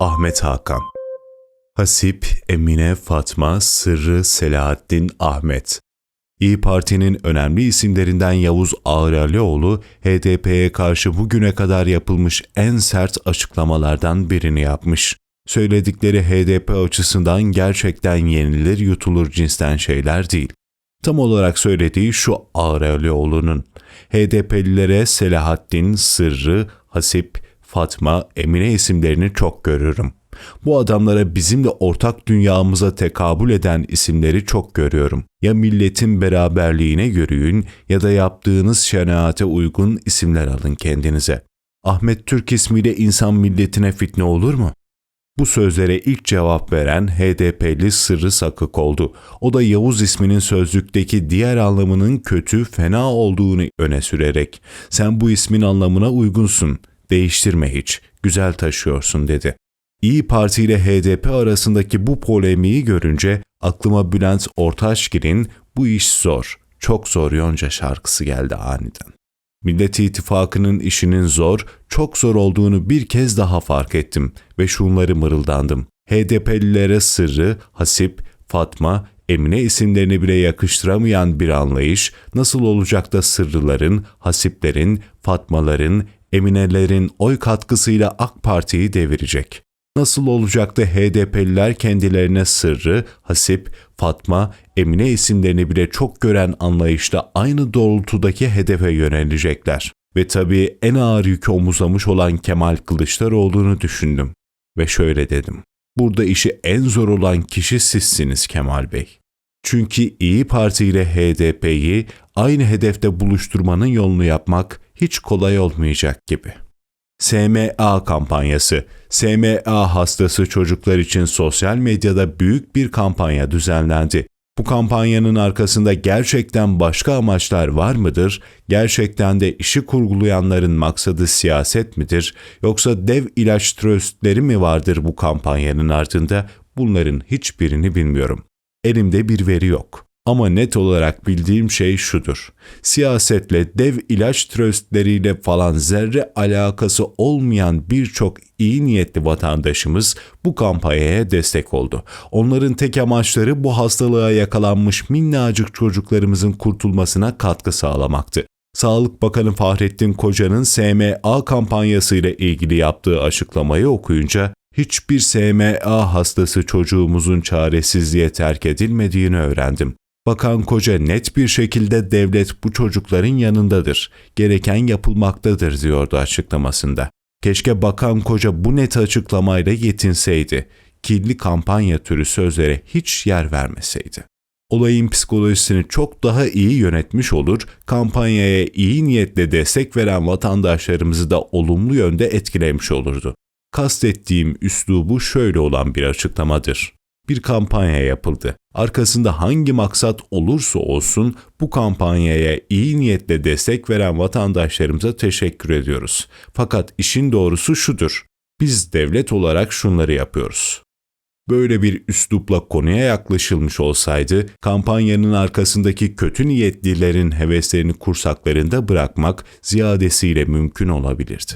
Ahmet Hakan Hasip, Emine, Fatma, Sırrı, Selahattin, Ahmet İyi Parti'nin önemli isimlerinden Yavuz Ağralioğlu, HDP'ye karşı bugüne kadar yapılmış en sert açıklamalardan birini yapmış. Söyledikleri HDP açısından gerçekten yenilir yutulur cinsten şeyler değil. Tam olarak söylediği şu Ağralioğlu'nun. HDP'lilere Selahattin, Sırrı, Hasip, Fatma, Emine isimlerini çok görürüm. Bu adamlara bizim de ortak dünyamıza tekabül eden isimleri çok görüyorum. Ya milletin beraberliğine yürüyün ya da yaptığınız şenaate uygun isimler alın kendinize. Ahmet Türk ismiyle insan milletine fitne olur mu? Bu sözlere ilk cevap veren HDP'li Sırrı Sakık oldu. O da Yavuz isminin sözlükteki diğer anlamının kötü, fena olduğunu öne sürerek "Sen bu ismin anlamına uygunsun, değiştirme hiç, güzel taşıyorsun." dedi. İyi Parti ile HDP arasındaki bu polemiği görünce aklıma Bülent Ortaçgil'in "Bu iş zor, çok zor Yonca" şarkısı geldi aniden. Millet İttifakı'nın işinin zor, çok zor olduğunu bir kez daha fark ettim ve şunları mırıldandım. HDP'lilere Sırrı, Hasip, Fatma, Emine isimlerini bile yakıştıramayan bir anlayış nasıl olacak da Sırrıların, Hasiplerin, Fatmaların, Eminelerin oy katkısıyla AK Parti'yi devirecek? Nasıl olacak da HDP'liler kendilerine Sırrı, Hasip, Fatma, Emine isimlerini bile çok gören anlayışla aynı doğrultudaki hedefe yönelecekler? Ve tabii en ağır yükü omuzlamış olan Kemal Kılıçdaroğlu'nu düşündüm. Ve şöyle dedim. Burada işi en zor olan kişi sizsiniz Kemal Bey. Çünkü İyi Parti ile HDP'yi aynı hedefte buluşturmanın yolunu yapmak hiç kolay olmayacak gibi.'' SMA kampanyası. SMA hastası çocuklar için sosyal medyada büyük bir kampanya düzenlendi. Bu kampanyanın arkasında gerçekten başka amaçlar var mıdır? Gerçekten de işi kurgulayanların maksadı siyaset midir? Yoksa dev ilaç tröstleri mi vardır bu kampanyanın ardında? Bunların hiçbirini bilmiyorum. Elimde bir veri yok. Ama net olarak bildiğim şey şudur. Siyasetle, dev ilaç tröstleriyle falan zerre alakası olmayan birçok iyi niyetli vatandaşımız bu kampanyaya destek oldu. Onların tek amaçları bu hastalığa yakalanmış minnacık çocuklarımızın kurtulmasına katkı sağlamaktı. Sağlık Bakanı Fahrettin Koca'nın SMA kampanyası ile ilgili yaptığı açıklamayı okuyunca hiçbir SMA hastası çocuğumuzun çaresizliğe terk edilmediğini öğrendim. Bakan Koca net bir şekilde devlet bu çocukların yanındadır, gereken yapılmaktadır diyordu açıklamasında. Keşke Bakan Koca bu net açıklamayla yetinseydi, kirli kampanya türü sözlere hiç yer vermeseydi. Olayın psikolojisini çok daha iyi yönetmiş olur, kampanyaya iyi niyetle destek veren vatandaşlarımızı da olumlu yönde etkilemiş olurdu. Kastettiğim üslubu şöyle olan bir açıklamadır bir kampanya yapıldı. Arkasında hangi maksat olursa olsun bu kampanyaya iyi niyetle destek veren vatandaşlarımıza teşekkür ediyoruz. Fakat işin doğrusu şudur. Biz devlet olarak şunları yapıyoruz. Böyle bir üslupla konuya yaklaşılmış olsaydı, kampanyanın arkasındaki kötü niyetlilerin heveslerini kursaklarında bırakmak ziyadesiyle mümkün olabilirdi.